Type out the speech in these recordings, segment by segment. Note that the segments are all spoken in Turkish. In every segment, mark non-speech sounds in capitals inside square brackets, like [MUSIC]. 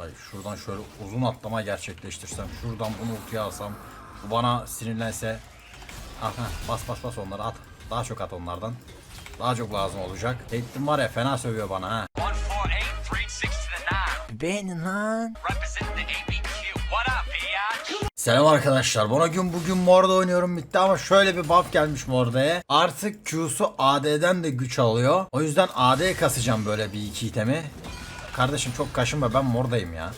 Ay şuradan şöyle uzun atlama gerçekleştirsem, şuradan bunu ultiye alsam, bu bana sinirlense, at ha, bas bas bas onları at. Daha çok at onlardan. Daha çok lazım olacak. Caitlyn var ya fena sövüyor bana ha. 148, 36 to the 9. Beğenin lan. Selam arkadaşlar. Buna gün bugün Morda oynuyorum bitti ama şöyle bir buff gelmiş Morda'ya. Artık Q'su AD'den de güç alıyor. O yüzden AD kasacağım böyle bir iki itemi. Kardeşim çok kaşınma ben Morda'yım ya.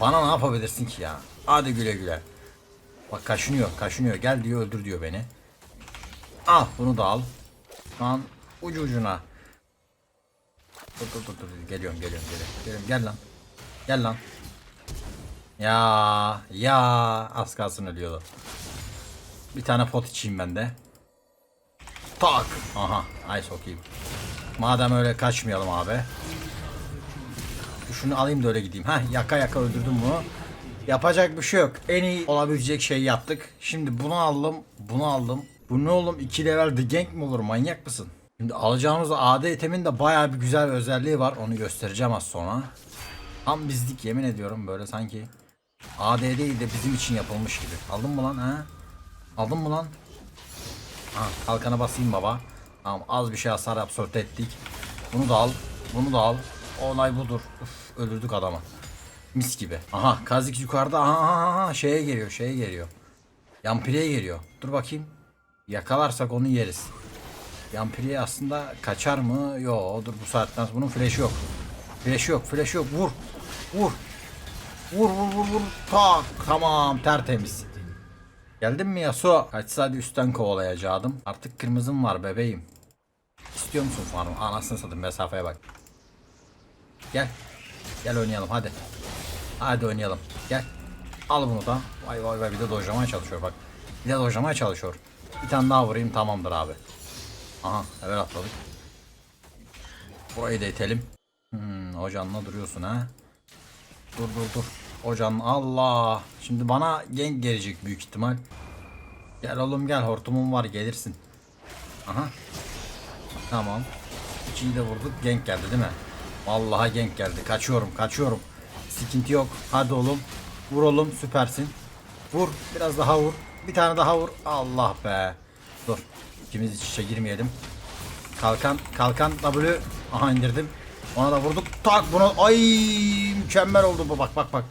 Bana ne yapabilirsin ki ya? Hadi güle güle. Bak kaşınıyor kaşınıyor. Gel diyor öldür diyor beni. Al bunu da al. Şu an ucu ucuna. Dur dur dur dur. Geliyorum geliyorum geliyorum. geliyorum. Gel lan. Gel lan. Ya ya az kalsın ölüyordu. Bir tane pot içeyim ben de. Tak. Aha. Ay sokayım. Madem öyle kaçmayalım abi. Şunu alayım da öyle gideyim. Heh yaka yaka öldürdüm bunu. Yapacak bir şey yok. En iyi olabilecek şeyi yaptık. Şimdi bunu aldım. Bunu aldım. Bu ne oğlum? 2 level The Gank mi olur? Manyak mısın? Şimdi alacağımız AD itemin de bayağı bir güzel bir özelliği var. Onu göstereceğim az sonra. Tam bizlik yemin ediyorum böyle sanki. AD değil de bizim için yapılmış gibi. Aldın mı lan ha? Aldın mı lan? Ha, kalkana basayım baba. Tamam az bir şey hasar absorbe ettik. Bunu da al. Bunu da al. Olay budur. Uf, öldürdük adamı. Mis gibi. Aha Kazik yukarıda. Aha, aha, şeye geliyor şeye geliyor. Yampiriye geliyor. Dur bakayım. Yakalarsak onu yeriz. Yampiriye aslında kaçar mı? Yo dur bu saatten sonra bunun flash'ı yok. Flash'ı yok flash'ı yok. Vur. Vur. Vur vur vur vur. Tak. Tamam tertemiz. Geldin mi Yasuo? Kaçsa hadi üstten kovalayacaktım. Artık kırmızım var bebeğim. İstiyor musun farm? Anasını satayım mesafeye bak. Gel. Gel oynayalım hadi. Hadi oynayalım. Gel. Al bunu da. Vay vay vay bir de dojlamaya çalışıyor bak. Bir de dojlamaya çalışıyor. Bir tane daha vurayım tamamdır abi. Aha evet atladık. Burayı da itelim. Hmm, hocanla duruyorsun ha. Dur dur dur. Hocam Allah. Şimdi bana gank gelecek büyük ihtimal. Gel oğlum gel hortumum var gelirsin. Aha. Tamam. İkiyi de vurduk gank geldi değil mi? Vallahi gank geldi. Kaçıyorum kaçıyorum. Sıkıntı yok. Hadi oğlum. Vur oğlum süpersin. Vur. Biraz daha vur. Bir tane daha vur. Allah be. Dur. İkimiz iç içe girmeyelim. Kalkan, kalkan W. Aha indirdim. Ona da vurduk. Tak bunu. Ay mükemmel oldu bu. Bak bak bak.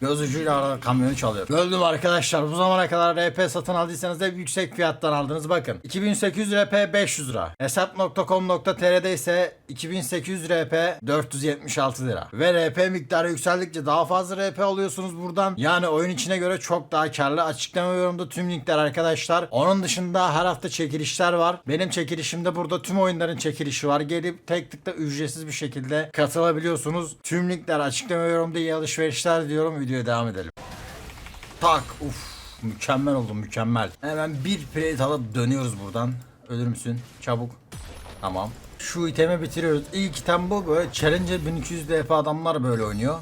Göz ucuyla arada kamyonu çalıyor. Gördüm arkadaşlar. Bu zamana kadar RP satın aldıysanız hep yüksek fiyattan aldınız. Bakın. 2800 RP 500 lira. Hesap.com.tr'de ise 2800 RP 476 lira. Ve RP miktarı yükseldikçe daha fazla RP alıyorsunuz buradan. Yani oyun içine göre çok daha karlı. Açıklama yorumda tüm linkler arkadaşlar. Onun dışında her hafta çekilişler var. Benim çekilişimde burada tüm oyunların çekilişi var. Gelip tek tıkla ücretsiz bir şekilde katılabiliyorsunuz. Tüm linkler açıklama yorumda iyi alışverişler diyorum. Videoya devam edelim. Tak uf mükemmel oldu mükemmel. Hemen bir plate alıp dönüyoruz buradan. Ölür müsün? Çabuk. Tamam. Şu itemi bitiriyoruz. İlk item bu. Böyle Challenger 1200 DP adamlar böyle oynuyor.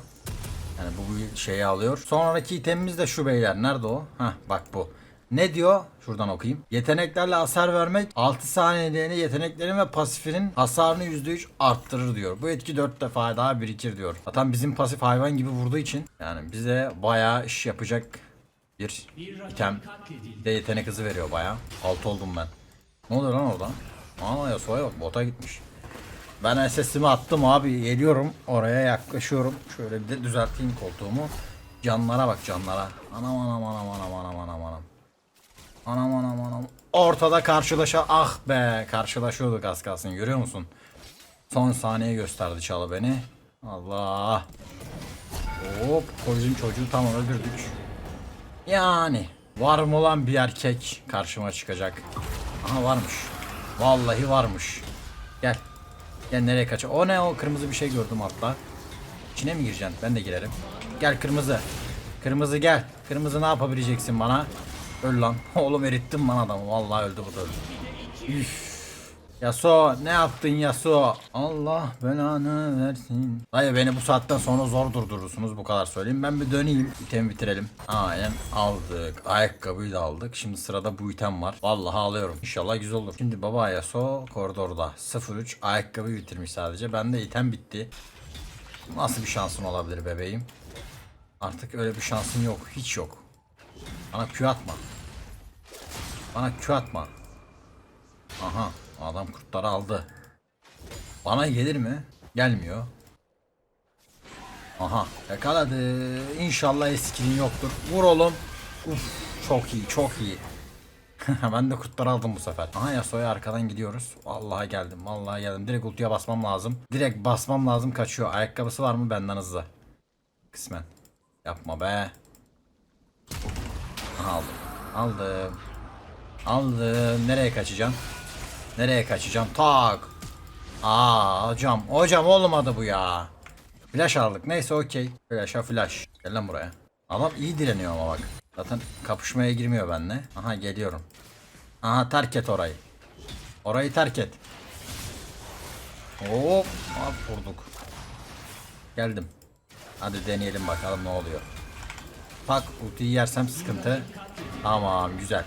Yani bu şeyi alıyor. Sonraki itemimiz de şu beyler. Nerede o? Hah bak bu. Ne diyor? Şuradan okuyayım. Yeteneklerle hasar vermek 6 saniyeliğine yeteneklerin ve pasifinin hasarını %3 arttırır diyor. Bu etki 4 defa daha birikir diyor. Zaten bizim pasif hayvan gibi vurduğu için yani bize bayağı iş yapacak bir item. De yetenek hızı veriyor bayağı. Alt oldum ben. Ne oluyor lan orada? Aa Yasuo'ya bak bota gitmiş. Ben SS'imi attım abi geliyorum oraya yaklaşıyorum. Şöyle bir de düzelteyim koltuğumu. Canlara bak canlara. Anam anam anam anam anam anam anam. Anam anam anam. Ortada karşılaşa ah be karşılaşıyorduk az kalsın görüyor musun? Son saniye gösterdi çalı beni. Allah. Hop koyun çocuğu tam öldürdük. Yani var mı lan bir erkek karşıma çıkacak? Aha varmış. Vallahi varmış. Gel. Gel nereye kaç? O ne o kırmızı bir şey gördüm altta. İçine mi gireceksin? Ben de girerim. Gel kırmızı. Kırmızı gel. Kırmızı ne yapabileceksin bana? Öl lan. [LAUGHS] Oğlum erittin lan adamı. Vallahi öldü bu da öldü. Üf. Yasuo ne yaptın Yasuo? Allah belanı versin. Dayı beni bu saatten sonra zor durdurursunuz bu kadar söyleyeyim. Ben bir döneyim. İtemi bitirelim. Aynen aldık. Ayakkabıyı da aldık. Şimdi sırada bu item var. Vallahi alıyorum. İnşallah güzel olur. Şimdi baba Yasuo koridorda. 0-3 ayakkabı bitirmiş sadece. Bende item bitti. Nasıl bir şansın olabilir bebeğim? Artık öyle bir şansın yok. Hiç yok. Bana Q atma. Bana Q atma. Aha adam kurtları aldı. Bana gelir mi? Gelmiyor. Aha yakaladı. İnşallah eskinin yoktur. Vur oğlum. Uf, çok iyi çok iyi. [LAUGHS] ben de kurtları aldım bu sefer. Aha Yasuo'ya arkadan gidiyoruz. Vallahi geldim. Vallahi geldim. Direkt ultiye basmam lazım. Direkt basmam lazım kaçıyor. Ayakkabısı var mı benden hızlı. Kısmen. Yapma be. Aldım. Aldım. Aldım. Nereye kaçacağım? Nereye kaçacağım? Tak. Aa hocam. Hocam olmadı bu ya. Flash aldık. Neyse okey. Flash'a flash. Gel lan buraya. Adam iyi direniyor ama bak. Zaten kapışmaya girmiyor benimle. Aha geliyorum. Aha terk et orayı. Orayı terk et. Hop. Hop vurduk. Geldim. Hadi deneyelim bakalım ne oluyor. Tak ultiyi yersem sıkıntı. Tamam güzel.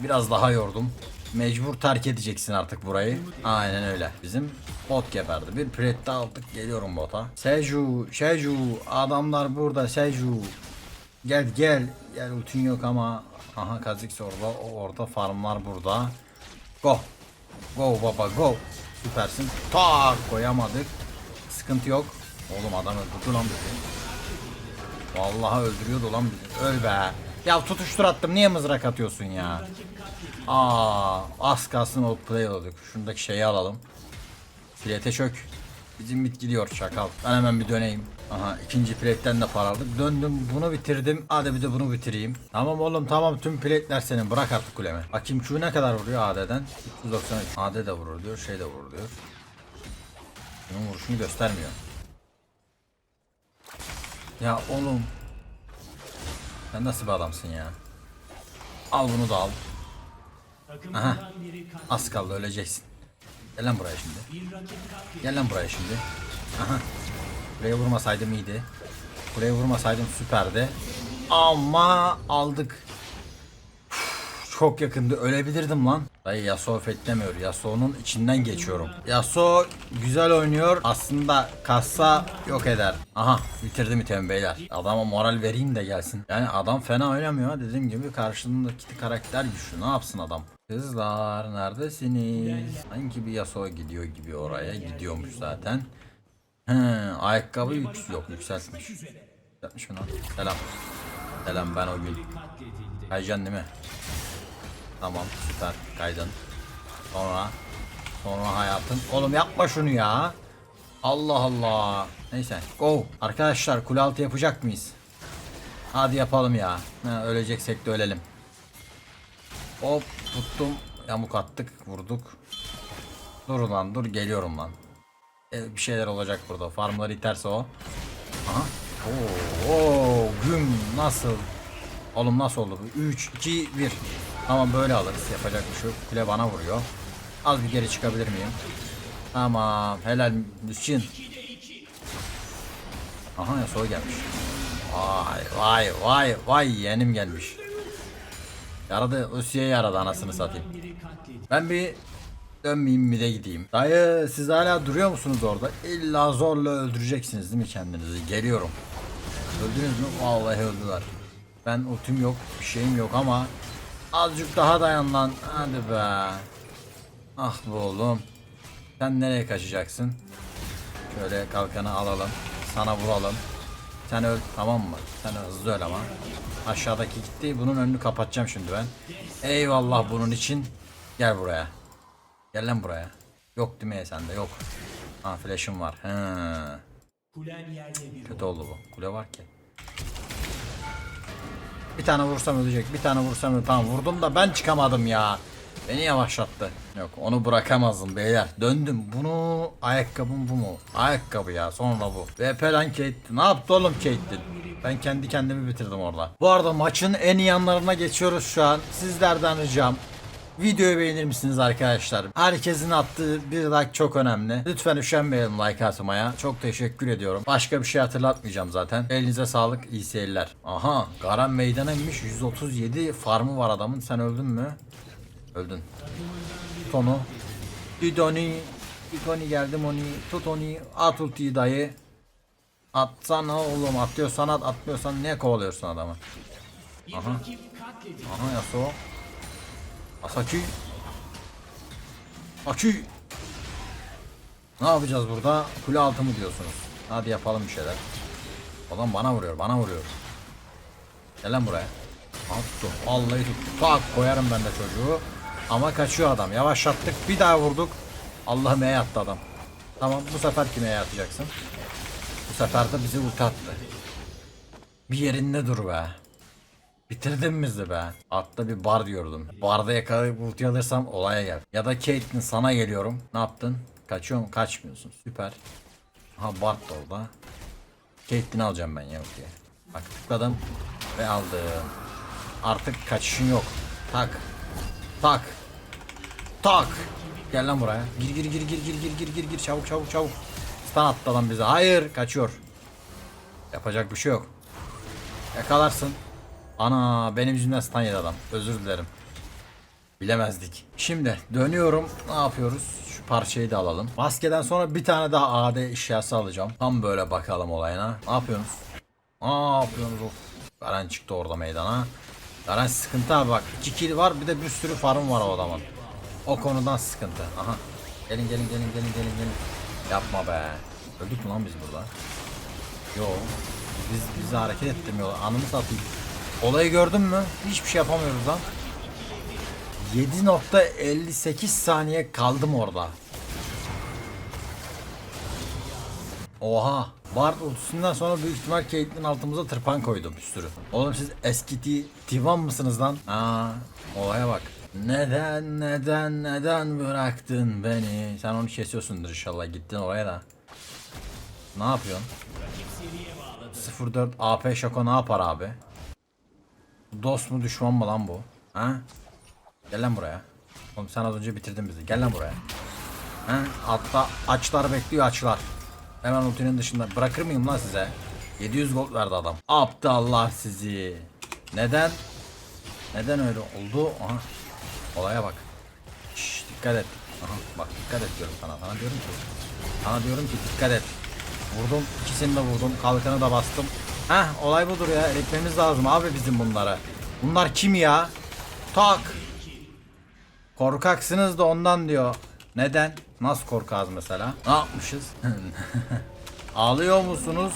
Biraz daha yordum. Mecbur terk edeceksin artık burayı. Aynen öyle. Bizim bot geberdi. Bir pret daha aldık. Geliyorum bota. Seju, Seju. Adamlar burada Seju. Gel gel. Gel ultin yok ama. Aha Kha'Zix orada. O orada farmlar burada. Go. Go baba go. Süpersin. Tak koyamadık. Sıkıntı yok. Oğlum adam öldürdü lan bizi. Vallahi öldürüyordu lan bizi. Öl be. Ya tutuştur attım. Niye mızrak atıyorsun ya? Aa, az kalsın outplay olduk. Şundaki şeyi alalım. Filete çök. Bizim mit gidiyor çakal. Ben hemen bir döneyim. Aha ikinci plate'ten de para aldık. Döndüm bunu bitirdim. Hadi bir de bunu bitireyim. Tamam oğlum tamam tüm plate'ler senin. Bırak artık kulemi. Bakayım Q ne kadar vuruyor AD'den? 393. AD de vurur diyor. Şey de vurur diyor. Bunun vuruşunu göstermiyor. Ya oğlum. Sen nasıl bir adamsın ya? Al bunu da al. Aha. Az kaldı öleceksin. Gel lan buraya şimdi. Gel lan buraya şimdi. Aha. Buraya vurmasaydım iyiydi. Buraya vurmasaydım süperdi. Ama aldık. Çok yakındı. Ölebilirdim lan. Dayı Yasuo fetlemiyor. Yasuo'nun içinden geçiyorum. Yasuo güzel oynuyor. Aslında kassa yok eder. Aha bitirdim itemi beyler. Adama moral vereyim de gelsin. Yani adam fena oynamıyor. Dediğim gibi karşılığındaki karakter güçlü. Ne yapsın adam? Kızlar neredesiniz? Sanki bir Yasuo gidiyor gibi oraya. Gidiyormuş zaten. He, ayakkabı yük yok yükseltmiş. Yükseltmiş mi lan? Selam. Selam ben o gün. Kaycan değil mi? Tamam süper kaydın. Sonra sonra hayatın. Oğlum yapma şunu ya. Allah Allah. Neyse go. Arkadaşlar kule altı yapacak mıyız? Hadi yapalım ya. Ha, öleceksek de ölelim. Hop tuttum. Yamuk attık vurduk. Dur lan dur geliyorum lan. E, bir şeyler olacak burada. Farmlar iterse o. Aha. Oo, oo, güm nasıl? Oğlum nasıl oldu bu? 3, 2, 1. Tamam böyle alırız. Yapacak bir şey yok. Kule bana vuruyor. Az bir geri çıkabilir miyim? Tamam. Helal Müslüm. Aha ya soy gelmiş. Vay vay vay vay yeğenim gelmiş. Yaradı. Ösya'ya yaradı anasını satayım. Ben bir dönmeyeyim mi de gideyim. Dayı siz hala duruyor musunuz orada? İlla zorla öldüreceksiniz değil mi kendinizi? Geliyorum. Öldünüz mü? Vallahi öldüler. Ben ultim yok, bir şeyim yok ama azıcık daha dayan lan. Hadi be. Ah be oğlum. Sen nereye kaçacaksın? Şöyle kalkanı alalım. Sana vuralım. Sen öl tamam mı? Sen hızlı öl ama. Aşağıdaki gitti. Bunun önünü kapatacağım şimdi ben. Eyvallah bunun için. Gel buraya. Gel lan buraya. Yok değil mi sende? Yok. Ha flash'ım var. He. Kötü oldu bu. Kule var ki. Bir tane vursam ölecek. Bir tane vursam ölecek. Tamam vurdum da ben çıkamadım ya. Beni yavaşlattı. Yok onu bırakamazdım beyler. Döndüm. Bunu ayakkabım bu mu? Ayakkabı ya sonra bu. VP lan Kate. Ne yaptı oğlum Kate'in? Ben kendi kendimi bitirdim orada. Bu arada maçın en iyi yanlarına geçiyoruz şu an. Sizlerden ricam. Videoyu beğenir misiniz arkadaşlar? Herkesin attığı bir like çok önemli. Lütfen üşenmeyin like atmaya. Çok teşekkür ediyorum. Başka bir şey hatırlatmayacağım zaten. Elinize sağlık, iyi seyirler. Aha, Garan meydana inmiş. 137 farmı var adamın. Sen öldün mü? Öldün. Tut onu. Didoni. Didoni geldi Moni. Tut onu. At ultiyi dayı. Atsana oğlum atıyorsan at atmıyorsan niye kovalıyorsun adamı? Aha. Aha Yasuo. Asaki. Aki. Ne yapacağız burada? Kule altı mı diyorsunuz? Hadi yapalım bir şeyler. Adam bana vuruyor, bana vuruyor. Gel lan buraya. Al tuttu. Vallahi tuttu. Tak koyarım ben de çocuğu. Ama kaçıyor adam. Yavaşlattık. Bir daha vurduk. Allah'ım E'ye attı adam. Tamam bu sefer kime atacaksın? Bu sefer de bizi ulti attı. Bir yerinde dur be. Bitirdin bizi be. Altta bir bar diyordum. Barda yakalayıp ulti alırsam olaya gel. Ya da Caitlyn sana geliyorum. Ne yaptın? Kaçıyor mu? Kaçmıyorsun. Süper. Ha Bart da orada. Caitlyn'i alacağım ben ya ultiye. Bak tıkladım ve aldım. Artık kaçışın yok. Tak. Tak. Tak. Gel lan buraya. Gir gir gir gir gir gir gir gir gir çabuk çabuk çabuk. Stun attı lan bize. Hayır kaçıyor. Yapacak bir şey yok. Yakalarsın. Ana benim yüzümden stun adam. Özür dilerim. Bilemezdik. Şimdi dönüyorum. Ne yapıyoruz? Şu parçayı da alalım. Maskeden sonra bir tane daha AD eşyası alacağım. Tam böyle bakalım olayına. Ne yapıyorsunuz? Ne yapıyorsunuz? Of. Garen çıktı orada meydana. Garen sıkıntı abi bak. 2 kill var bir de bir sürü farm var o adamın. O konudan sıkıntı. Aha. Gelin gelin gelin gelin gelin gelin. Yapma be. Öldük mü lan biz burada? Yo. Biz bizi hareket ettirmiyorlar. Anımı satayım. Olayı gördün mü? Hiçbir şey yapamıyoruz lan. 7.58 saniye kaldım orada. Oha. Bard ultisinden sonra büyük ihtimal Caitlyn altımıza tırpan koydum bir sürü. Oğlum siz eski Tivan mısınız lan? Aa, olaya bak. Neden neden neden bıraktın beni? Sen onu kesiyorsundur inşallah gittin oraya da. Ne yapıyorsun? 04 AP Şako ne yapar abi? Dost mu düşman mı lan bu? Ha? Gel lan buraya. Oğlum sen az önce bitirdin bizi. Gel lan buraya. Ha? Altta açlar bekliyor açlar. Hemen ultinin dışında. Bırakır mıyım lan size? 700 gold verdi adam. Aptallar sizi. Neden? Neden öyle oldu? Aha. Olaya bak. Şş, dikkat et. Aha, bak dikkat et diyorum sana. Sana diyorum ki. Sana diyorum ki dikkat et. Vurdum. ikisini de vurdum. Kalkanı da bastım. Heh olay budur ya. Eritmemiz lazım abi bizim bunları. Bunlar kim ya? Tak. Korkaksınız da ondan diyor. Neden? Nasıl korkağız mesela? Ne yapmışız? [LAUGHS] Ağlıyor musunuz?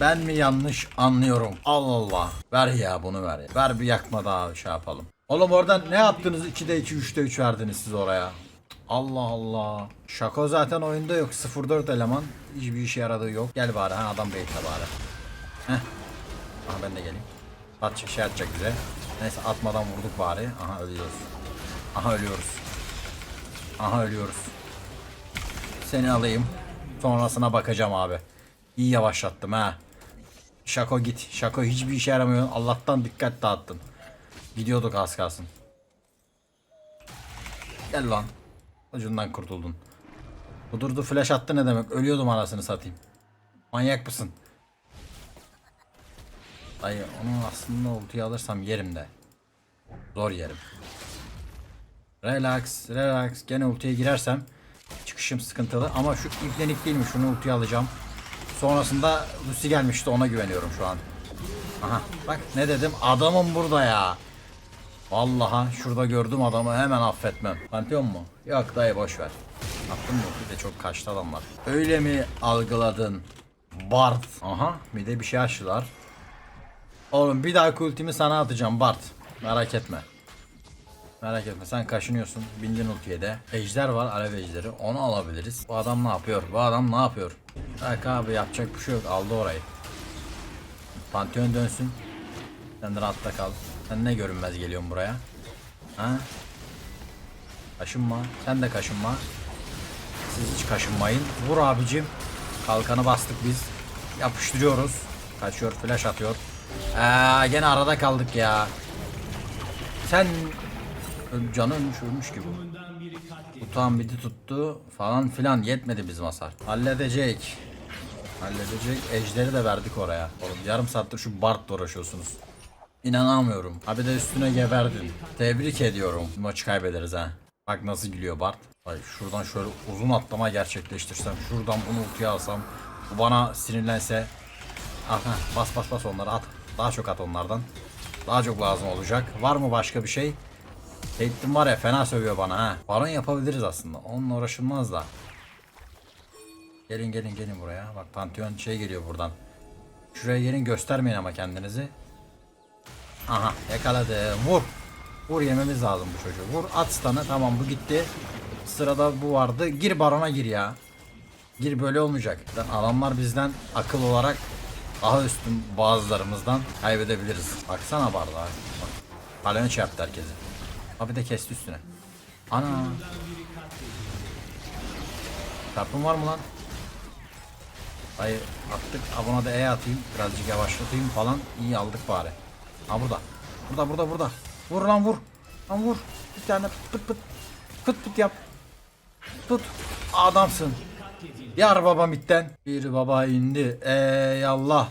Ben mi yanlış anlıyorum? Allah Allah. Ver ya bunu ver ya. Ver bir yakma daha şey yapalım. Oğlum oradan ne yaptınız? 2'de 2, 3'te 3 verdiniz siz oraya. Allah Allah. Şako zaten oyunda yok. 0-4 eleman. Hiçbir işe yaradığı yok. Gel bari ha adam bekle bari. Aha ben de geleyim. At şey atacak bize. Neyse atmadan vurduk bari. Aha ölüyoruz. Aha ölüyoruz. Aha ölüyoruz. Seni alayım. Sonrasına bakacağım abi. İyi yavaşlattım ha. Şako git. Şako hiçbir işe yaramıyor. Allah'tan dikkat dağıttın. Gidiyorduk az kalsın. Gel lan. Ucundan kurtuldun. Kudurdu flash attı ne demek? Ölüyordum anasını satayım. Manyak mısın? Dayı onu aslında ultiyi alırsam yerim de. Zor yerim. Relax, relax. Gene ultiye girersem çıkışım sıkıntılı ama şu iplenik değil mi? Şunu ultiye alacağım. Sonrasında Lucy gelmişti ona güveniyorum şu an. Aha bak ne dedim adamım burada ya. Vallahi şurada gördüm adamı hemen affetmem. Pantheon mu? Yok dayı boş ver. Attım mı? Bir de çok kaçtı adamlar. Öyle mi algıladın? Bart. Aha bir de bir şey açtılar. Oğlum bir daha ultimi sana atacağım Bart. Merak etme. Merak etme sen kaşınıyorsun. Bindin ultiye de. Ejder var alev ejderi. Onu alabiliriz. Bu adam ne yapıyor? Bu adam ne yapıyor? Bak abi yapacak bir şey yok. Aldı orayı. Pantheon dönsün. Sen de rahatta kal. Sen ne görünmez geliyorsun buraya? Ha? Kaşınma. Sen de kaşınma. Siz hiç kaşınmayın. Vur abicim. Kalkanı bastık biz. Yapıştırıyoruz. Kaçıyor flash atıyor. Ee, gene arada kaldık ya. Sen canı ölmüş ölmüş gibi. Utan bidi tuttu falan filan yetmedi bizim hasar. Halledecek. Halledecek. Ejderi de verdik oraya. Oğlum yarım saattir şu Bart'la uğraşıyorsunuz. İnanamıyorum. Abi de üstüne geberdin. Tebrik ediyorum. Maçı kaybederiz ha. Bak nasıl gülüyor Bart. Ay şuradan şöyle uzun atlama gerçekleştirsem. Şuradan bunu ultiye alsam. Bu bana sinirlense. Aha bas bas bas onları at. Daha çok at onlardan. Daha çok lazım olacak. Var mı başka bir şey? Caitlyn var ya fena sövüyor bana ha. Baron yapabiliriz aslında. Onunla uğraşılmaz da. Gelin gelin gelin buraya. Bak Pantheon şey geliyor buradan. Şuraya gelin göstermeyin ama kendinizi. Aha yakaladı. Vur. Vur yememiz lazım bu çocuğu. Vur at stun'ı. Tamam bu gitti. Sırada bu vardı. Gir barona gir ya. Gir böyle olmayacak. Adamlar bizden akıl olarak daha üstün bazılarımızdan kaybedebiliriz. Baksana bardağa. Bak. Kalene çarptı herkesi. Abi de kesti üstüne. Ana. Çarpım var mı lan? Hayır attık. Abona da E atayım. Birazcık yavaşlatayım falan. İyi aldık bari. Ha burada. Burada burada burada. Vur lan vur. Lan vur. Bir tane pıt pıt. Pıt pıt yap. Tut. Adamsın. Yar baba mitten. Bir baba indi. Ey Allah.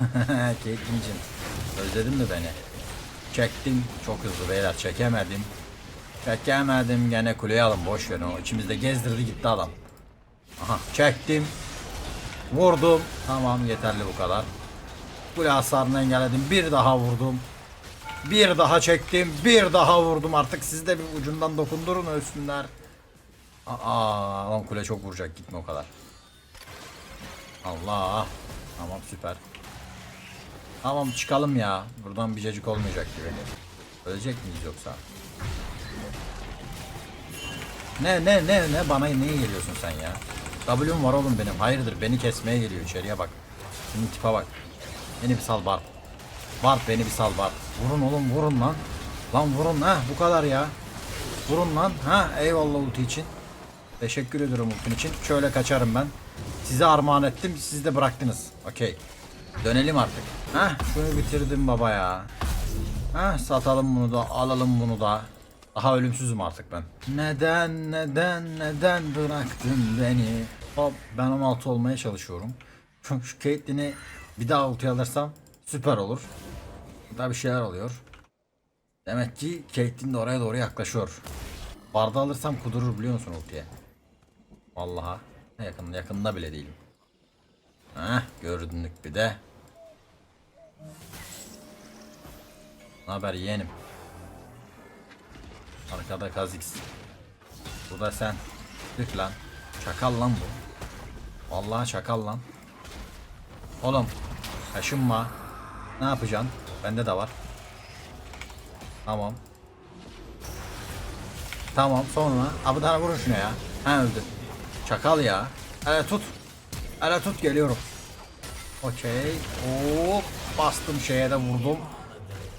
[LAUGHS] Caitlyn'cim. Özledin mi beni? Çektim. Çok hızlı beyler. Çekemedim. Çekemedim. Gene kuleye alın. Boş verin. O içimizde gezdirdi gitti adam. Aha çektim. Vurdum. Tamam yeterli bu kadar. Kule hasarını engelledim. Bir daha vurdum. Bir daha çektim. Bir daha vurdum. Artık siz de bir ucundan dokundurun ölsünler. Aa, lan kule çok vuracak. Gitme o kadar. Allah. Tamam süper. Tamam çıkalım ya. Buradan bir cacık olmayacak gibi. Ölecek miyiz yoksa? Ne ne ne ne bana niye geliyorsun sen ya? W'm var oğlum benim. Hayırdır beni kesmeye geliyor içeriye bak. Şimdi tipe bak. Beni bir sal Bart. Bart beni bir sal Bart. Vurun oğlum vurun lan. Lan vurun ha bu kadar ya. Vurun lan ha eyvallah ulti için. Teşekkür ederim ultin için. Şöyle kaçarım ben. Size armağan ettim siz de bıraktınız. Okey. Dönelim artık. Hah şunu bitirdim baba ya. Hah satalım bunu da alalım bunu da. Daha ölümsüzüm artık ben. Neden neden neden bıraktın beni? Hop ben 16 olmaya çalışıyorum. Şu, şu Caitlyn'i bir daha ultiye alırsam süper olur. Daha bir şeyler oluyor. Demek ki Caitlyn de oraya doğru yaklaşıyor. Barda alırsam kudurur biliyor musun ultiye? Vallahi yakın yakında bile değilim. Heh gördünlük bir de. Ne haber yeğenim? Arkada Kazix. Bu da sen. Tık lan. Çakal lan bu. Vallahi çakal lan. Oğlum. Kaşınma. Ne yapacaksın? Bende de var. Tamam. Tamam sonra. Abi tane vurun şuna ya. Ha öldü. Çakal ya. Hele tut. Hele tut geliyorum. Okey. Hop. Bastım şeye de vurdum.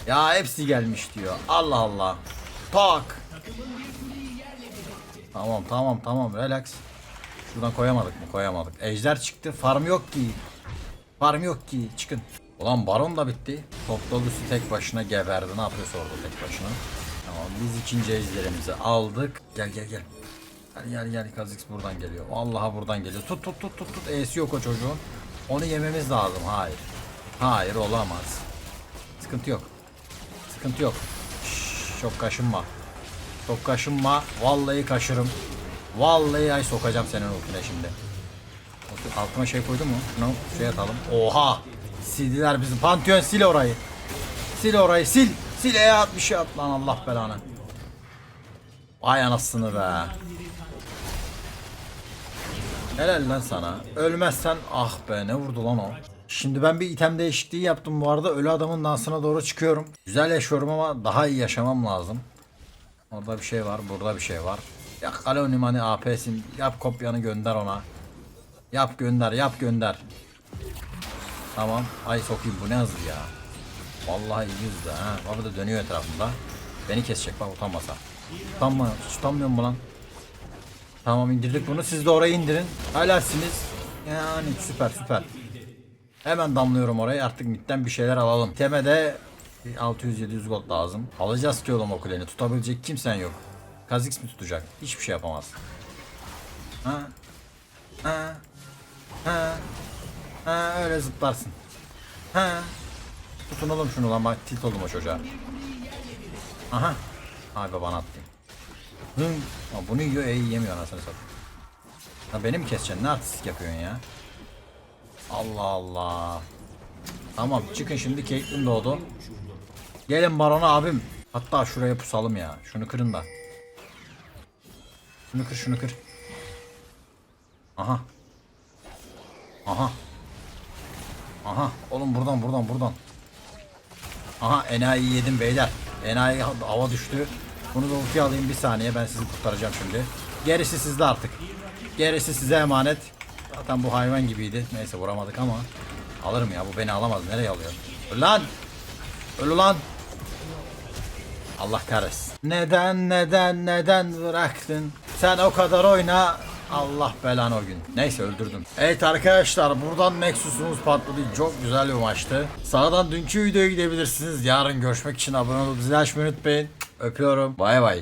Ya hepsi gelmiş diyor. Allah Allah. Tak. Tamam tamam tamam relax. Şuradan koyamadık mı? Koyamadık. Ejder çıktı. Farm yok ki. Farm yok ki. Çıkın. Ulan baron da bitti. Top dolusu tek başına geberdi. Ne yapıyorsa orada tek başına. Tamam biz ikinci ejderimizi aldık. Gel gel gel. Gel gel gel Kazix buradan geliyor. Vallahi buradan geliyor. Tut tut tut tut tut. E'si yok o çocuğun. Onu yememiz lazım. Hayır. Hayır olamaz. Sıkıntı yok. Sıkıntı yok. Şşş, çok kaşınma. Çok kaşınma. Vallahi kaşırım. Vallahi ay sokacağım senin ultine şimdi. Altıma şey koydun mu? No, şey atalım. Oha! Sildiler bizim. Pantheon sil orayı. Sil orayı sil. Sil E at bir şey at lan Allah belanı. Vay anasını be. Helal lan sana. Ölmezsen ah be ne vurdu lan o. Şimdi ben bir item değişikliği yaptım bu arada. Ölü adamın dansına doğru çıkıyorum. Güzel yaşıyorum ama daha iyi yaşamam lazım. Orada bir şey var, burada bir şey var. Ya Kalonimani AP'sin. Yap kopyanı gönder ona. Yap gönder, yap gönder. Tamam. Ay sokayım bu ne hızlı ya. Vallahi iyi hızlı ha. Baba da dönüyor etrafında. Beni kesecek bak utanmasa. Utanma, utanmıyor mu lan? Tamam indirdik bunu. Siz de oraya indirin. Helalsiniz. Yani süper süper. Hemen damlıyorum oraya. Artık midden bir şeyler alalım. Temede 600-700 gold lazım. Alacağız ki oğlum o kuleni. Tutabilecek kimsen yok. Kazix mi tutacak? Hiçbir şey yapamaz. Ha? Ha? Ha? Ha öyle zıplarsın. Ha? Tutun oğlum şunu lan bak tilt oldum o çocuğa. Aha. Ay babana attım. Hı. Bunu yiyor e yiyemiyor anasını satayım. Ya beni mi keseceksin? Ne artistik yapıyorsun ya? Allah Allah. Tamam çıkın şimdi Caitlyn doğdu. Gelin barona abim. Hatta şuraya pusalım ya. Şunu kırın da. Şunu kır şunu kır. Aha. Aha. Aha. Oğlum buradan buradan buradan. Aha enayi yedim beyler. Enayi hava düştü. Bunu da ultiye alayım bir saniye ben sizi kurtaracağım şimdi. Gerisi sizde artık. Gerisi size emanet. Zaten bu hayvan gibiydi. Neyse vuramadık ama. Alırım ya bu beni alamaz. Nereye alıyor? Öl lan. Öl lan. Allah kahretsin. Neden neden neden bıraktın? Sen o kadar oyna. Allah belanı o gün. Neyse öldürdüm. Evet arkadaşlar buradan Nexus'umuz patladı. Çok güzel bir maçtı. Sağdan dünkü videoya gidebilirsiniz. Yarın görüşmek için abone olup zil açmayı unutmayın. Öpüyorum. Bay bay.